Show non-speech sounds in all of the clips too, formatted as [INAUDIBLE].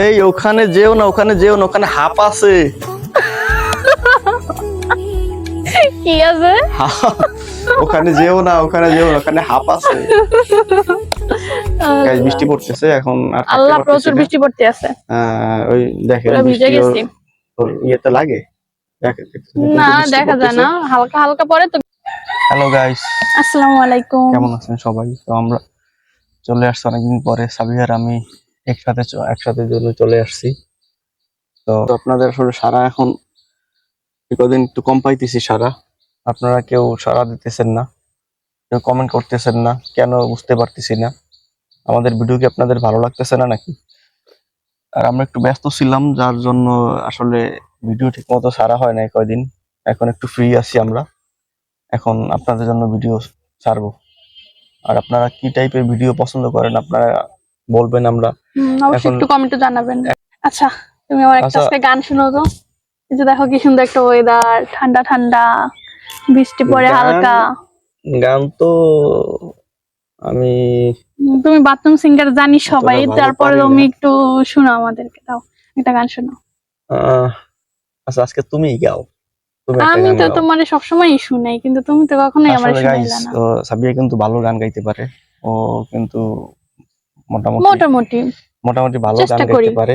এই ওখানে যেও না ওখানে যেও না ওখানে হাপ আছে। কি আছে? [LAUGHS] ওখানে যেও না ওখানে যেও না ওখানে হাপ আছে। Guys, বৃষ্টি পড়তেছে এখন আর আল্লাহ প্রচুর বৃষ্টি পড়তে আছে আহ, ওই দেখেন ভিজে গেছি। ইয়েতে লাগে? না দেখা যায় না। হালকা হালকা পরে তো হ্যালো গাইস আসসালামু আলাইকুম। কেমন আছেন সবাই? তো আমরা চলে আসছি অনেকদিন পরে সাবিহার আমি একসাথে একসাথে জন্য চলে আসছি। তো আপনাদের আসলে সারা এখন, কদিন একটু কম পাইতেছি সারা। আপনারা কেউ সারা দিতেছেন না, কেউ কমেন্ট করতেছেন না, কেন বুঝতে পারতেছি না? আমাদের ভিডিও কি আপনাদের ভালো লাগতেছে না নাকি? আর আমরা একটু ব্যস্ত ছিলাম, যার জন্য আসলে ভিডিও ঠিক মতো সারা হয় না কয়দিন। এখন একটু ফ্রি আছি আমরা। এখন আপনাদের জন্য ভিডিও ছাড়বো আর আপনারা কি টাইপের ভিডিও পছন্দ করেন, আপনারা বলবেন আমরা। অবশ্যই একটু কমেন্টে জানাবেন। আচ্ছা তুমি আমার একটা আচ্ছা। আজকে গান শোনাও তো। এই যে দেখো কি সুন্দর একটা ওয়েদার ঠান্ডা ঠান্ডা বৃষ্টি পড়ে হালকা। গান তো আমি তুমি বাথরুম সিঙ্গার জানি সবাই তারপরে তুমি একটু শোনো আমাদেরকে দাও একটা গান শোনো। আচ্ছা আজকে তুমি গাও আমি তো। তোমার সবসময় শুনাই কিন্তু তুমি তো কখনোই আমার শুনাইলা না। সাবিয়া কিন্তু ভালো গান গাইতে পারে। ও কিন্তু মোটামুটি। মোটামুটি। মোটামুটি ভালো গান গাইতে পারে।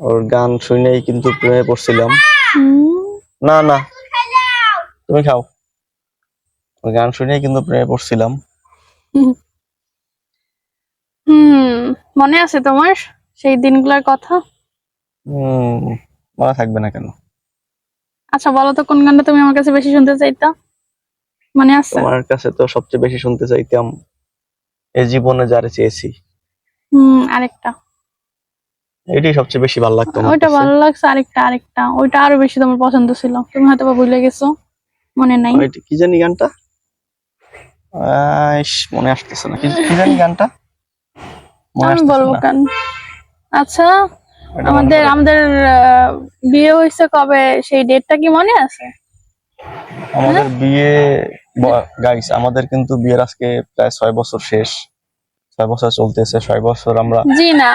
ওর গান শুনেই কিন্তু প্রেমে পড়ছিলাম। না না। তুমি খাও। ওর গান শুনেই কিন্তু প্রেমে পড়ছিলাম। হুম মনে আছে তোমার সেই দিনগুলোর কথা? হম মনে থাকবে না কেন। আচ্ছা বলো তো কোন গানটা তুমি আমার কাছে বেশি শুনতে চাইতা? মনে আছে? তোমার কাছে তো সবচেয়ে বেশি শুনতে চাইতাম এ জীবনে যারে চেয়েছি। হুম আরেকটা। এটাই সবচেয়ে বেশি ভালো লাগতো ওইটা ভালো লাগছে আরেকটা আরেকটা। ওইটা আরও বেশি তোমার পছন্দ ছিল। তুমি হয়তো ভুলে গেছো মনে নাই। ওইটা কি জানি গানটা? মনে আসতেছে না। কি জানি গানটা? আমি বলব না। আচ্ছা আমাদের আমাদের বিয়ে হয়েছে কবে? সেই ডেটটা কি মনে আছে? আমাদের বিয়ে গাইস আমাদের কিন্তু বিয়ের আজকে প্রায় ছয় বছর শেষ। ছয় বছর চলতেছে ছয় বছর আমরা জি না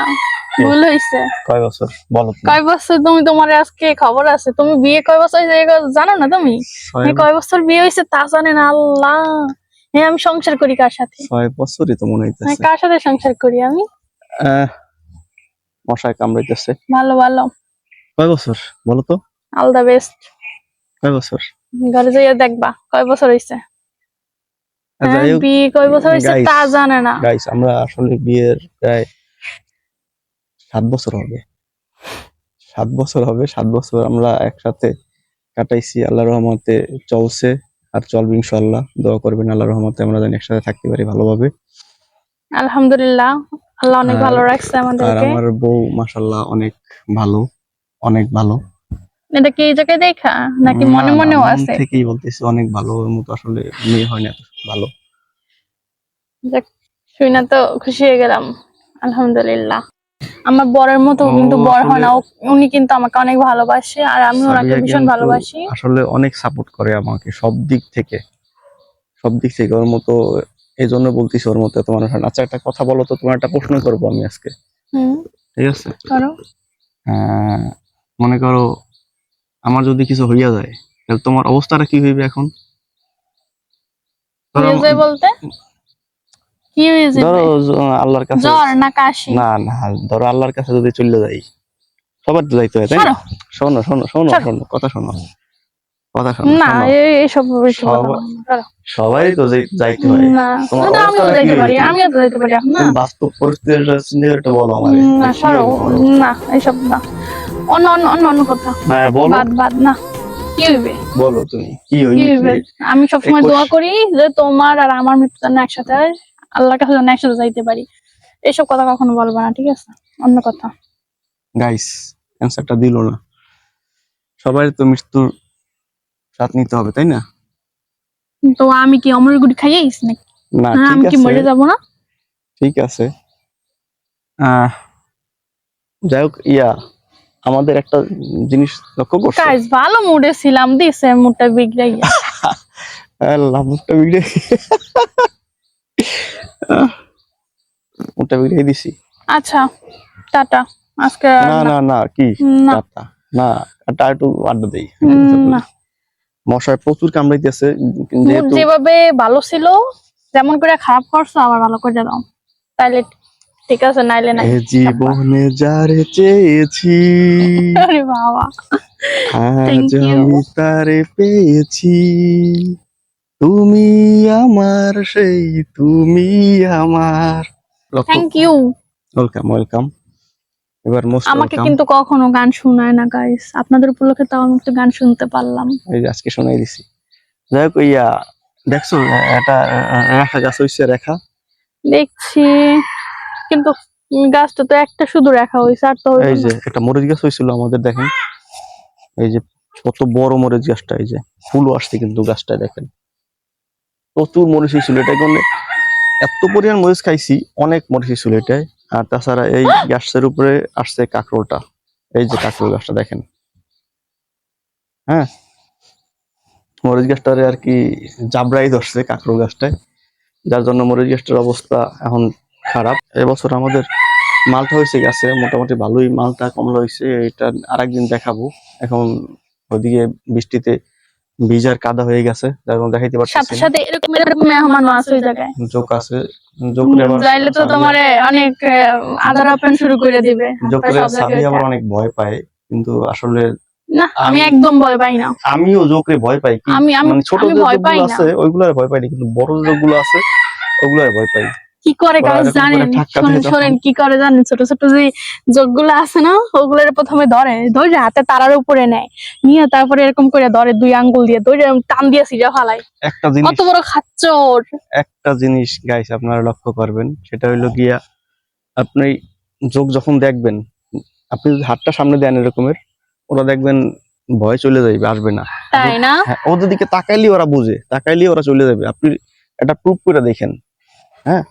ভুল হয়েছে কয় বছর? বলো কয় বছর তুমি তোমার আজকে খবর আছে? তুমি বিয়ে কয় বছর হয়েছে জানো না তুমি? কয় বছর বিয়ে হয়েছে তা জানে না আল্লাহ। হ্যাঁ আমি সংসার করি কার সাথে? ছয় বছরই তো মনে হ্যাঁ, হইতেছে কার সাথে সংসার করি আমি? মশায় কামড়াইতেছে। ভালো ভালো। কয় বছর? বলো তো। অল দ্য বেস্ট কয় বছর? ঘরে যাইয়া দেখবা কয় বছর হোক বিয়ে কয় বছর হয়েছে তা জানে না। গাইস আমরা আসলে বিয়ের প্রায় সাত বছর হবে। সাত বছর হবে সাত বছর আমরা একসাথে কাটাইছি আল্লাহ রহমতে চলছে। আর চলবে ইনশাল্লাহ দোয়া করবেন আল্লাহ রহমতে আমরা যেন একসাথে থাকতে পারি ভালোভাবে। আলহামদুলিল্লাহ আল্লাহ অনেক ভালো রাখছে আর আমার বউ মাসাল্লাহ অনেক ভালো অনেক ভালো। এটা কি এই জায়গায় দেখা? নাকি মনে মনেও আছে? থেকেই বলতেছি অনেক ভালো মতো আসলে মেয়ে হয় না ভালো। শুই না তো খুশি হয়ে গেলাম আলহামদুলিল্লাহ। আমার বরের মতো কিন্তু বর হয় না উনি কিন্তু আমাকে অনেক ভালোবাসে আর আমি ওনাকে ভীষণ ভালোবাসি। আসলে অনেক সাপোর্ট করে আমাকে সব দিক থেকে। সব দিক থেকে ওর মতো এই জন্য বলতেছি ওর মতো তোমার আচ্ছা একটা কথা বলো তো তোমার একটা প্রশ্ন করব আমি আজকে। ঠিক আছে? মনে করো আমার যদি কিছু হইয়া যায় তাহলে তোমার অবস্থাটা কি হইবে এখন? ধরো বলতে? কি ধরো আল্লাহর কাছে জ্বর না কাশি? না না ধরো আল্লাহর কাছে যদি চলে যাই সবার তো যাইতে হয় তাই না? শোনো। শোনো শোনো শোনো কথা শোনো। কথা শোনো না এই- এইসব বেশি কথা সব- বলো না, করো। সবাই তো যাই- যাইতে হয় না তোমার আমিও যাইতে পারি আমিও তো যাইতে পারি। না। বাস্তব পরিস্থিতিটা চিন্তা করে একটু বলো আমার। না সরো না এইসব না। অন্য অন্য অন্য অন্য কথা। হ্যাঁ বলো। বাদ বাদ না। কি হইবে? বলো তুমি কি হইবে? আমি সবসময় দোয়া করি যে তোমার আর আমার মৃত্যু যেন একসাথে আল্লাহর কাছে যেন একসাথে যাইতে পারি। এইসব কথা কখনো বলব না ঠিক আছে? অন্য কথা। গাইস অ্যান্সারটা দিল না। সবাই তো মৃত্যুর স্বাদ নিতে হবে তাই না? তো আমি কি অমরের গুটি খাইয়েইস নাকি? না আমি কি মরে যাব না? ঠিক আছে। আহ, যাই হোক ইয়া। আমাদের একটা জিনিস লক্ষ্য করছ? কাজ ভালো মুডে ছিলাম দিছে মুডটা বিগড়াইয়া [LAUGHS] আল্লাহ মুখটা বিগড়ে মুখটা বিগড়ে দিছি। আচ্ছা টাটা। আজকে না না। না কি? টাটা। না একটা একটু আড্ডা দেই। মশায় প্রচুর কামড়াইতেছে যেভাবে ভালো ছিল যেমন করে খারাপ করছ আবার ভালো করে দাও। তাইলে ঠিক আছে নাইলে নাই জীবনে যারে চেয়েছি আরে বাবা। আজ আমি তারে পেয়েছি। তুমি আমার সেই তুমি আমার। থ্যাংক ইউ ওয়েলকাম ওয়েলকাম এবার মোস্ট আমাকে কিন্তু কখনো গান শোনায় না গাইস আপনাদের উপলক্ষে তাও আমি একটু গান শুনতে পারলাম। এই যে আজকে শোনাই দিছি। যাই হোক ইয়া দেখছ এটা রেখা গাছ হইছে রেখা। দেখছি। কিন্তু গাছটা তো একটা শুধু রাখা হয়েছে আর তো এই যে একটা মরিচ গাছ হয়েছিল আমাদের দেখেন। এই যে কত বড় মরিচ গাছটা এই যে ফুলও আসছে কিন্তু গাছটা দেখেন। প্রচুর মরিচ হয়েছিল এটা কোনে এত পরিমাণ মরিচ খাইছি অনেক মরিচ হয়েছিল এটাই আর তাছাড়া এই গাছের উপরে আসছে কাঁকরোলটা এই যে কাঁকরোল গাছটা দেখেন। হ্যাঁ? মরিচ গাছটারে আর কি জাবড়াই ধরছে কাঁকরোল গাছটায় যার জন্য মরিচ গাছটার অবস্থা এখন খারাপ। এবছর আমাদের মালটা হয়েছে গেছে মোটামুটি ভালোই মালটা কমলা হয়েছে। এটা আরেকদিন দেখাবো। এখন ওইদিকে বৃষ্টিতে ভিজার কাদা হয়ে গেছে। যার জন্য দেখাইতে সাথে সাথে এরকম এরকম মেহমানও আছে ওই জায়গায় যোগ আছে। আবার যাইলে তো তোমার অনেক আদর আপ্যায়ন শুরু করে দিবে। সাবি জায়গায় অনেক ভয় পায়। কিন্তু আসলে না আমি একদম ভয় পাই না। আমিও যোগরে ভয় পাই আমি- মানে ছোট পাই। আছে ওইগুলার ভয় পাই না। কিন্তু বড় যোগগুলো আছে ওগুলার ভয় পাই। কি করে গাছ জানেন? শোনেন শোনেন কি করে জানেন? ছোট ছোট যে যোগগুলো আছে না ওগুলোর প্রথমে ধরে ধরে হাতে তারার উপরে নেয়। নিয়ে তারপরে এরকম করে ধরে দুই আঙ্গুল দিয়ে ধরে টান দিয়ে সিজা ফালায়। একটা জিনিস কত বড় খাচ্চর! একটা জিনিস গাইস আপনারা লক্ষ্য করবেন সেটা হইল গিয়া আপনি যোগ যখন দেখবেন আপনি যদি হাতটা সামনে দেন এরকমের ওরা দেখবেন ভয় চলে যাবে আসবে না। তাই না? হ্যাঁ ওদের দিকে তাকাইলে ওরা বুঝে তাকাইলে ওরা চলে যাবে। আপনি এটা প্রুভ করে দেখেন। হ্যাঁ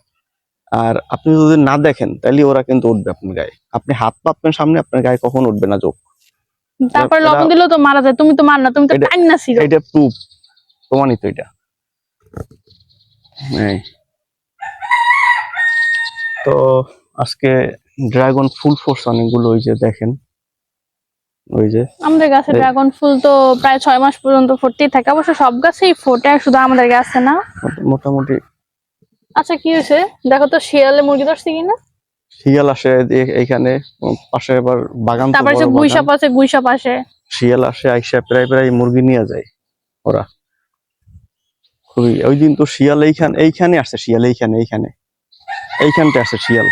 আর আপনি যদি না দেখেন তাহলে ওরা কিন্তু উঠবে আপনার গায়ে। আপনি হাত পাতবেন সামনে আপনার গায়ে কখন উঠবে না যোগ তারপরে লবণ দিলেও তো মারা যায় তুমি তো মার না তুমি তো এটা- টাইম না ছিল। এটা প্রুফ প্রমাণিত এটা। এই। তো আজকে ড্রাগন ফুল ফোর্স অনেকগুলো ওই যে দেখেন। ওই যে আমাদের গাছে ড্রাগন ফুল তো প্রায় ছয় মাস পর্যন্ত ফুটতেই থাকে অবশ্য সব গাছেই ফোটে শুধু আমাদের গাছে না। মোটামুটি আচ্ছা কি হয়েছে? দেখো তো শিয়ালে মুরগি ধরছে কিনা? শিয়াল আসে এইখানে পাশে আবার বাগান তারপরে বাগান। গুইসাপ আছে গুইসাপ আসে। শিয়াল আসে আইসা প্রায় প্রায় মুরগি নিয়ে যায় ওরা। খুবই ওই দিন তো শিয়াল এইখানে এইখানে আসছে শিয়াল এইখানে এইখানে। এইখানটা আসছে শিয়াল।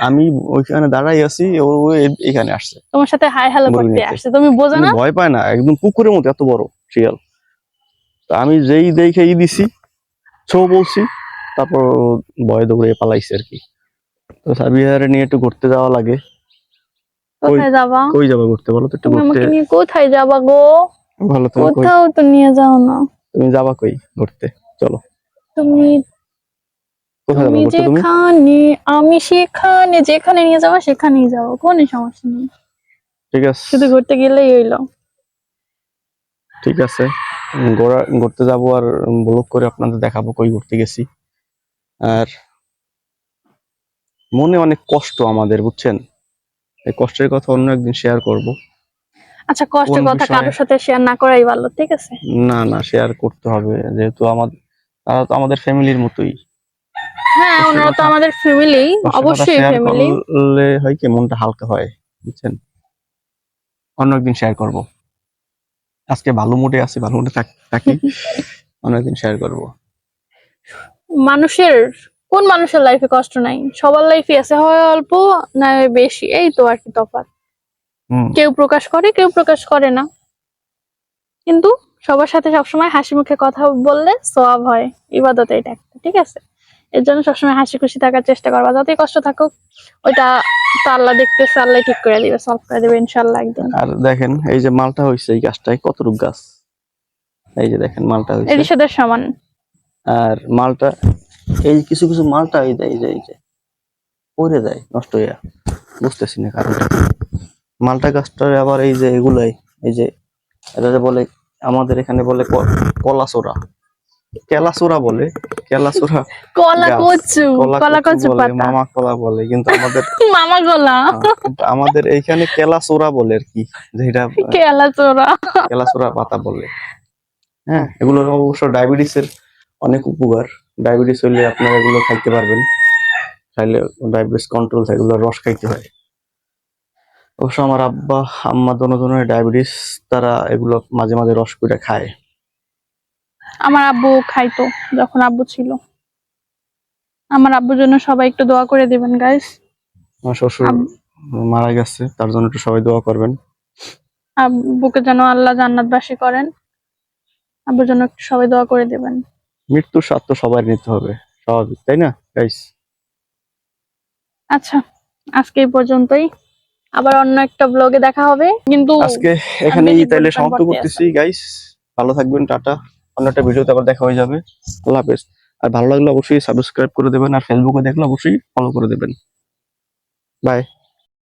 আমি ওইখানে দাঁড়াই আছি ও ও এ- এইখানে আসছে। তোমার সাথে হাই হ্যালো করতে আসছে। তুমি বোঝো না? ভয় পায় না একদম পুকুরের মতো এত বড় শিয়াল। তো আমি যেই দেখে ই দিছি ছো বলছি। তারপর ভয়ে দৌড়ে পালাইছে আর কি। তো সাবিহারে নিয়ে একটু ঘুরতে যাওয়া লাগে। কোথায় যাবা? কই যাবে ঘুরতে বলো তো একটু তুমি ঘুরতে? আমাকে কোথায় যাবা গো? ভালো তুমি কোথাও তো নিয়ে যাও না। তুমি যাবা কই ঘুরতে? চলো। তুমি তুমি? যেখানে আমি সেখানে যেখানে নিয়ে যাব সেখানেই যাব। কোনো সমস্যা নেই। ঠিক আছে শুধু ঘুরতে গেলেই হইল। ঠিক আছে। ঘোরা ঘুরতে যাব আর ব্লগ করে আপনাদের দেখাবো কই ঘুরতে গেছি। আর মনে অনেক কষ্ট আমাদের বুঝছেন? এই কষ্টের কথা অন্য একদিন শেয়ার করব। আচ্ছা কষ্টের কথা কারোর সাথে শেয়ার না করাই ভালো ঠিক আছে? না না শেয়ার করতে হবে। যেহেতু আমাদের তারা তো আমাদের ফ্যামিলির মতোই। হ্যাঁ ওনারা তো আমাদের ফ্যামিলি অবশ্যই ফ্যামিলি হয় কি মনটা হালকা হয় বুঝছেন? অন্য একদিন শেয়ার করব। আজকে ভালো মুডে আছি ভালো মুডে থাকি [LAUGHS] অন্য একদিন শেয়ার করব। মানুষের কোন মানুষের লাইফে কষ্ট নাই? সবার লাইফে আছে হয় অল্প না বেশি। এই তো আর কি তফাৎ। কেউ প্রকাশ করে কেউ প্রকাশ করে না। কিন্তু সবার সাথে সবসময় হাসি মুখে কথা বললে সওয়াব হয়। ইবাদত এটা একটা ঠিক আছে? এর জন্য সবসময় হাসি খুশি থাকার চেষ্টা করবা। যতই কষ্ট থাকুক ওইটা তো আল্লাহ দেখতেছে আল্লাহ ঠিক করে দিবে সলভ করে দিবে ইনশাল্লাহ একদিন। আর দেখেন এই যে মালটা হয়েছে এই গাছটায় কতটুক গাছ? এই যে দেখেন মালটা হয়েছে সাথে সমান। আর মালটা এই কিছু কিছু মালটা এই যে এই যে এই যে পড়ে যায় নষ্ট হইয়া বুঝতেছি না কারণটা। কি। মালটা গাছটা আবার এই যে এগুলাই এই যে এটা যে বলে আমাদের এখানে বলে ক- কলা চোরা কেলাসোরা বলে কেলাসোরা [LAUGHS] কলা কচু কলা কলা কচু বলে পাতা। মামা কলা বলে কিন্তু আমাদের [LAUGHS] মামা আহ, কিন্তু আমাদের এইখানে কেলাসোরা বলে আর কি যেটা কেলা তোরা কেলাসোরা। পাতা বলে। হ্যাঁ এগুলো অবশ্য ডায়াবেটিস এর অনেক উপকার। ডায়াবেটিস হলে আপনারা এগুলো খাইতে পারবেন। খাইলে ডায়াবেটিস কন্ট্রোল থাকে এগুলো রস খাইতে হয়। অবশ্য আমার আব্বা আম্মা দোনো ডায়াবেটিস তারা এগুলো মাঝে মাঝে রস করে খায়। আমার আব্বু খাইতো যখন আব্বু ছিল। আমার আব্বুর জন্য সবাই একটু দোয়া করে দিবেন গাইস আমার শ্বশুর মারা গেছে তার জন্য একটু সবাই দোয়া করবেন। আব্বুকে যেন আল্লাহ জান্নাতবাসী করেন। আব্বুর জন্য একটু সবাই দোয়া করে দিবেন। মৃত্যুর স্বাদ তো সবাই নিতে হবে। স্বাভাবিক তাই না গাইস আচ্ছা আজকে এই পর্যন্তই। আবার অন্য একটা ব্লগে দেখা হবে। কিন্তু আজকে এখানেই তাইলে সমাপ্ত করতেছি গাইস ভালো থাকবেন টাটা। অন্য একটা ভিডিওতে আবার দেখা হয়ে যাবে। আল্লাহ হাফেজ। আর ভালো লাগলে অবশ্যই সাবস্ক্রাইব করে দেবেন আর ফেসবুকে দেখলে অবশ্যই ফলো করে দেবেন। বাই